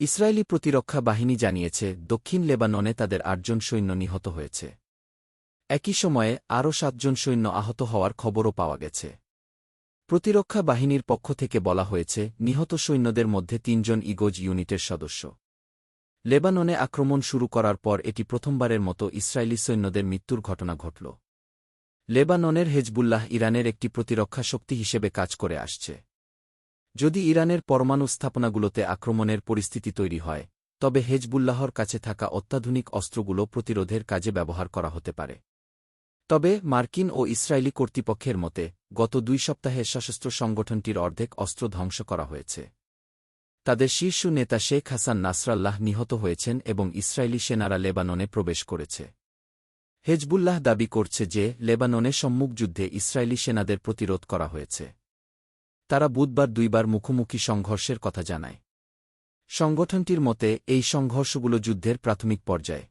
Israeli প্রতিরক্ষা বাহিনী জানিয়েছে, দক্ষিণ লেবাননে তাদের আটজন সৈন্য নিহত হয়েছে। একই সময়ে, আরও সাতজন সৈন্য আহত হওয়ার খবরও পাওয়া গেছে। প্রতিরক্ষা বাহিনীর পক্ষ থেকে বলা হয়েছে, নিহত সৈন্যদের মধ্যে তিনজন ইগোজ ইউনিটের সদস্য। লেবাননে আক্রমণ শুরু করার পর এটি প্রথমবারের মতো ইসরায়েলি সৈন্যদের মৃত্যুর ঘটনা ঘটল। লেবাননের হেজবুল্লাহ ইরানের একটি প্রতিরক্ষা শক্তি হিসেবে কাজ করে আসছে। যদি ইরানের পরমাণু স্থাপনাগুলোতে আক্রমণের পরিস্থিতি তৈরি হয়, তবে হেজবুল্লাহর কাছে থাকা অত্যাধুনিক অস্ত্রগুলো প্রতিরোধের কাজে ব্যবহার করা হতে পারে। তবে মার্কিন ও ইসরায়েলি কর্তৃপক্ষের মতে, গত দুই সপ্তাহে সশস্ত্র সংগঠনটির অর্ধেক অস্ত্র ধ্বংস করা হয়েছে। তাদের শীর্ষ নেতা শেখ হাসান নাসরাল্লাহ নিহত হয়েছেন এবং ইসরায়েলি সেনারা লেবাননে প্রবেশ করেছে। হেজবুল্লাহ দাবি করছে যে, লেবাননে সম্মুখযুদ্ধে ইসরায়েলি সেনাদের প্রতিরোধ করা হয়েছে। তারা বুধবার দুইবার মুখোমুখি সংঘর্ষের কথা জানায়। সংগঠনটির মতে এই সংঘর্ষগুলো যুদ্ধের প্রাথমিক পর্যায়ে।